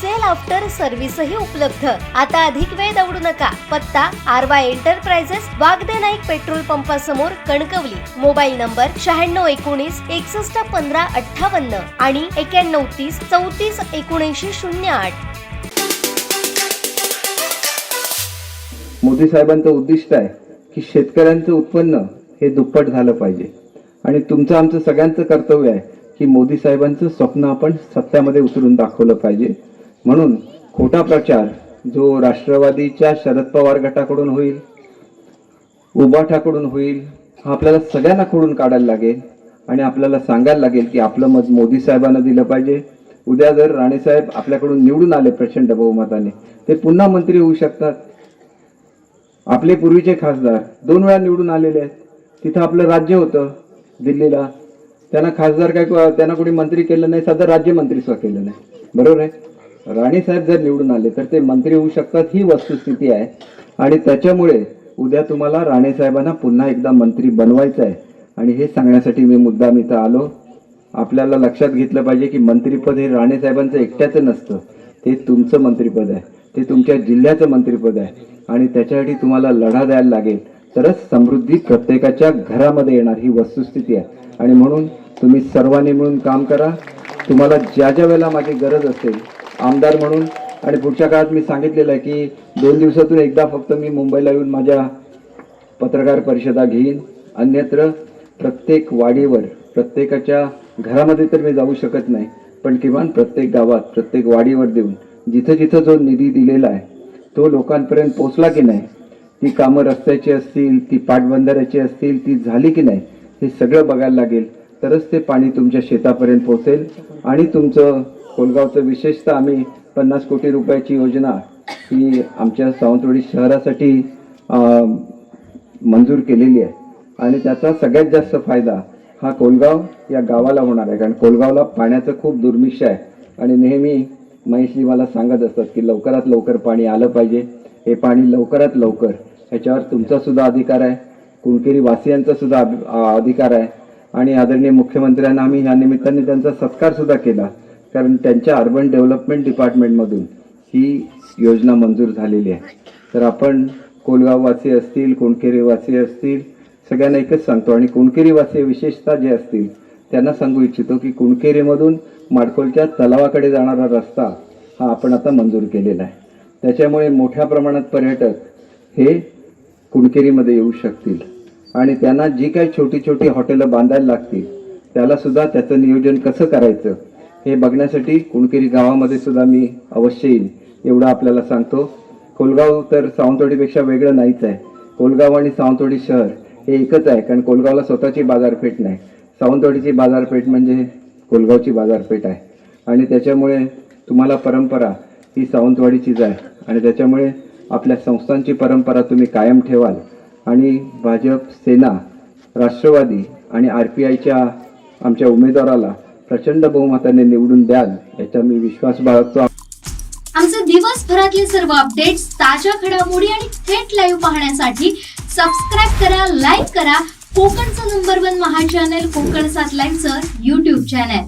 Sale after सर्व्हिसही उपलब्ध. आता अधिक वेळ दौडू नका. पत्ता आरवा एंटरप्राइजेस वागदे नाईक पेट्रोल पंपासमोर कणकवली. मोबाईल नंबर शहाण्णव एकोणीस एकसष्ट पंधरा अठ्ठावन्न आणि एक्याण्णव तीस चौतीस एकोणऐंशी शून्य आठ. मोदी साहेबांचं उद्दिष्ट आहे की शेतकऱ्यांचं उत्पन्न हे दुप्पट झालं पाहिजे. आणि तुमचं आमचं सगळ्यांचं कर्तव्य आहे की मोदी साहेबांचं स्वप्न आपण सत्यामध्ये उतरून दाखवलं पाहिजे. म्हणून खोटा प्रचार जो राष्ट्रवादीच्या शरद पवार गटाकडून होईल उबाठाकडून होईल हा आपल्याला सगळ्यांना खोडून काढायला लागेल आणि आपल्याला सांगायला लागेल की आपलं मत मोदी साहेबांना दिलं पाहिजे. उद्या जर राणेसाहेब आपल्याकडून निवडून आले प्रचंड बहुमताने ते पुन्हा मंत्री होऊ शकतात. आपले पूर्वीचे खासदार दोन वेळा निवडून आलेले आहेत. तिथं आपलं राज्य होतं दिल्लीला. त्यांना खासदार काय त्यांना कोणी मंत्री केलं नाही साधं राज्यमंत्रीसुद्धा केलं नाही. बरोबर आहे? राणेसाहेब जर निवडून आले तर ते मंत्री होऊ शकतात ही वस्तुस्थिती आहे. आणि त्याच्यामुळे उद्या तुम्हाला राणेसाहेबांना पुन्हा एकदा मंत्री बनवायचं आहे. आणि हे सांगण्यासाठी मी मुद्दाम इथं आलो. आपल्याला लक्षात घेतलं पाहिजे की मंत्रीपद हे राणेसाहेबांचं एकट्याचं नसतं. ते तुमचं मंत्रीपद आहे. ते तुमच्या जिल्ह्याचं मंत्रीपद आहे. आणि त्याच्यासाठी तुम्हाला लढा द्यायला लागेल. तरच समृद्धी प्रत्येकाच्या घरामध्ये येणार ही वस्तुस्थिती आहे. आणि म्हणून तुम्ही सर्वांनी मिळून काम करा. तुम्हाला ज्या ज्या वेळेला माझी गरज असेल आमदार म्हणून. आणि पुढच्या काळात मी सांगितलेलं आहे की दोन दिवसातून एकदा फक्त मी मुंबईला येऊन माझ्या पत्रकार परिषदा घेईन. अन्यत्र प्रत्येक वाडीवर प्रत्येकाच्या घरामध्ये तर मी जाऊ शकत नाही पण किमान प्रत्येक गावात प्रत्येक वाडीवर देऊन जिथं जिथं जो निधी दिलेला आहे तो लोकांपर्यंत पोचला की नाही ती कामं रस्त्याची असतील ती पाटबंधाऱ्याची असतील ती झाली की नाही हे सगळं बघायला लागेल. तरच ते पाणी तुमच्या शेतापर्यंत पोहोचेल आणि तुमचं कोलगावचं विशेषतः आम्ही पन्नास कोटी रुपयाची योजना ही आमच्या सावंतवाडी शहरासाठी मंजूर केलेली आहे. आणि त्याचा सगळ्यात जास्त फायदा हा कोलगाव या गावाला होणार आहे. कारण कोलगावला पाण्याचं खूप दुर्मिक्ष आहे. आणि नेहमी महेशजी मला सांगत असतात की लवकरात लवकर पाणी आलं पाहिजे. हे पाणी लवकरात लवकर ह्याच्यावर तुमचासुद्धा अधिकार आहे. कुणकेरी वासियांचासुद्धा अधिकार आहे. आणि आदरणीय मुख्यमंत्र्यांना आम्ही या निमित्ताने त्यांचा सत्कारसुद्धा केला. कारण त्यांच्या अर्बन डेव्हलपमेंट डिपार्टमेंटमधून ही योजना मंजूर झालेली आहे. तर आपण कोलगाववासी असतील कोणकेरीवासी असतील सगळ्यांना एकच सांगतो. आणि कुणकेरीवासी विशेषतः जे असतील त्यांना सांगू इच्छितो की कुणकेरीमधून माडखोलच्या तलावाकडे जाणारा रस्ता हा आपण आता मंजूर केलेला आहे. त्याच्यामुळे मोठ्या प्रमाणात पर्यटक हे कुणकेरीमध्ये येऊ शकतील. आणि त्यांना जी काही छोटी छोटी हॉटेलं बांधायला लागतील त्याला सुद्धा त्याचं नियोजन कसं करायचं हे बघण्यासाठी कुणकेरी गावामध्ये सुद्धा मी अवश्य येईन एवढं आपल्याला सांगतो. कोलगाव तर सावंतवाडीपेक्षा वेगळं नाहीच आहे. कोलगाव आणि सावंतवाडी शहर हे एकच आहे कारण कोलगावला स्वतःची बाजारपेठ नाही. सावंतवाडीची बाजारपेठ म्हणजे कोलगावची बाजारपेठ आहे. आणि त्याच्यामुळे तुम्हाला परंपरा ही सावंतवाडीचीच आहे. आणि त्याच्यामुळे आपल्या संस्थांची परंपरा तुम्ही कायम ठेवाल. आणि भाजप सेना राष्ट्रवादी आणि आर पी आयच्या आमच्या उमेदवाराला प्रचंड बहुमताने निवडून द्याल याचा मी विश्वास बाळगतो. आमचे दिवसभरातले सर्व अपडेट्स ताज्या घडामोडी आणि थेट लाईव्ह पाहण्यासाठी सबस्क्राईब करा लाईक करा. कोकणचं नंबर वन महा चॅनल कोकण सात लाईव्हचं युट्यूब चॅनल